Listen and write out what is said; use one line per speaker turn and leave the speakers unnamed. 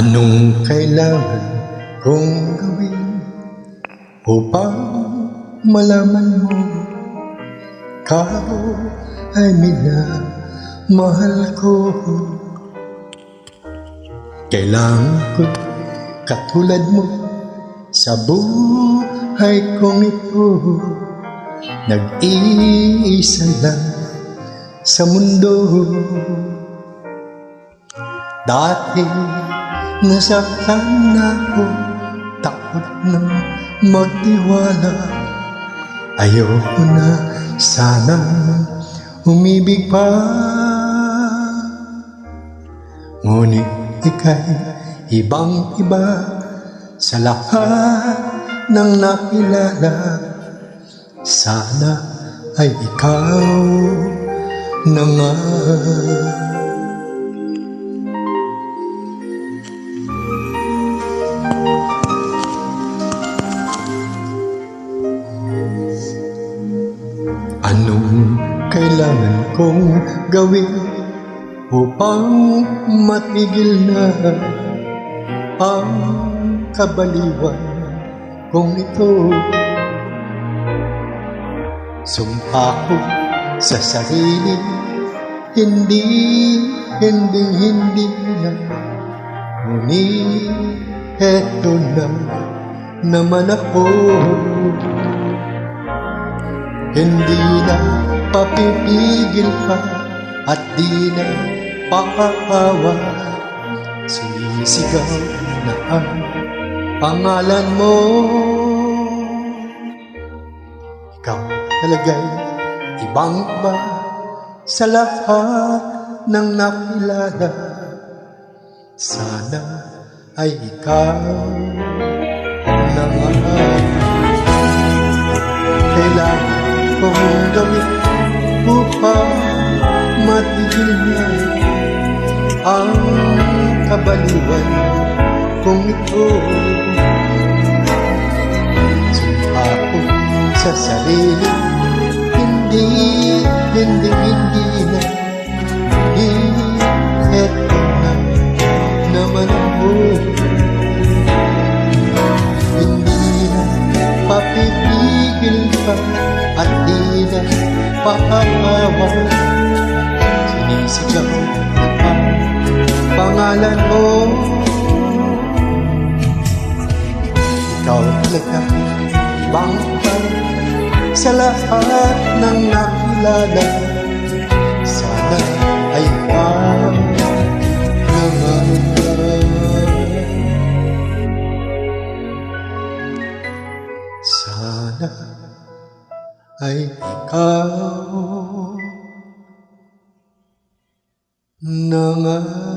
Anong kailangan kong gawin upang malaman mo. Ikaw ay minamahal ko. Kailangan ko katulad mo sa buhay kong ito. Nag-iisa lang sa mundo. Dati nasaktan ako Takot na magtiwala Ayoko na sana umibig pa. Ngunit ika'y ibang iba Sa lahat ng nakilala. Sana ay ikaw na nga kong gawin upang matigil na ang kabaliwan kong ito? Sumpa ko sa sarili, hindi, hindi, hindi na. Ngunit eto na naman ako. Hindi na papipigil pa at di na pakakawa Sinisigaw na ang pangalan mo. Ikaw talaga'y ibang iba sa lahat ng nakilala. Sana ay ikaw na nga kailangan kong gawin upang matigil ang kabaliwan kung ito. Sumpa ko sa sarili, hindi, hindi, hindi na, eto na naman ako. Hindi na papipigil pa pakakawa Sinisigaw ang pangalan mo. Ikaw talaga ibang iba sa lahat ng nakilala. Sana ay ikaw naman Sana ay ikaw na nga.